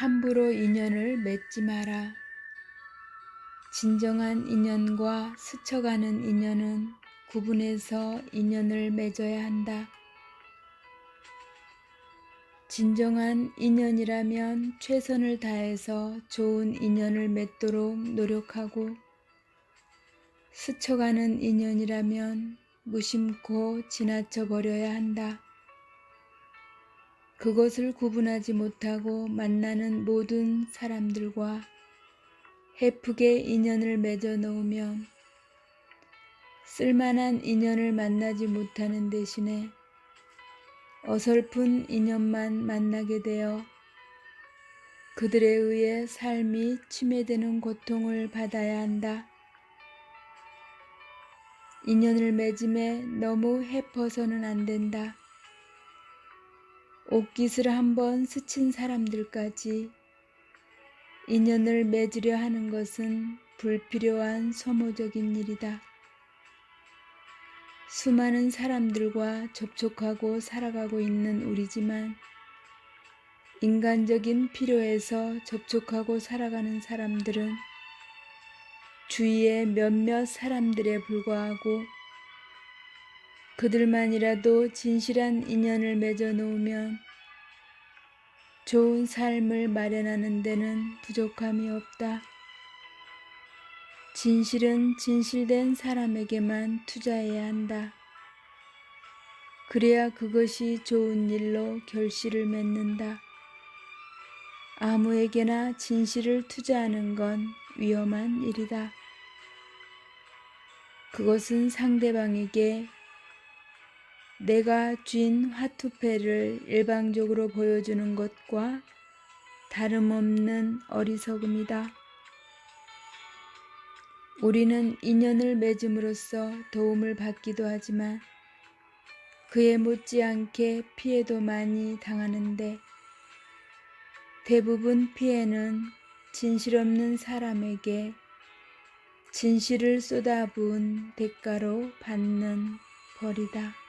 함부로 인연을 맺지 마라. 진정한 인연과 스쳐가는 인연은 구분해서 인연을 맺어야 한다. 진정한 인연이라면 최선을 다해서 좋은 인연을 맺도록 노력하고 스쳐가는 인연이라면 무심코 지나쳐 버려야 한다. 그것을 구분하지 못하고 만나는 모든 사람들과 해프게 인연을 맺어 놓으면 쓸만한 인연을 만나지 못하는 대신에 어설픈 인연만 만나게 되어 그들에 의해 삶이 침해되는 고통을 받아야 한다. 인연을 맺음에 너무 해퍼서는 안 된다. 옷깃을 한번 스친 사람들까지 인연을 맺으려 하는 것은 불필요한 소모적인 일이다. 수많은 사람들과 접촉하고 살아가고 있는 우리지만 인간적인 필요에서 접촉하고 살아가는 사람들은 주위의 몇몇 사람들에 불과하고 그들만이라도 진실한 인연을 맺어 놓으면 좋은 삶을 마련하는 데는 부족함이 없다. 진실은 진실된 사람에게만 투자해야 한다. 그래야 그것이 좋은 일로 결실을 맺는다. 아무에게나 진실을 투자하는 건 위험한 일이다. 그것은 상대방에게 내가 쥔 화투패를 일방적으로 보여주는 것과 다름없는 어리석음이다. 우리는 인연을 맺음으로써 도움을 받기도 하지만 그에 못지않게 피해도 많이 당하는데 대부분 피해는 진실 없는 사람에게 진실을 쏟아부은 대가로 받는 벌이다.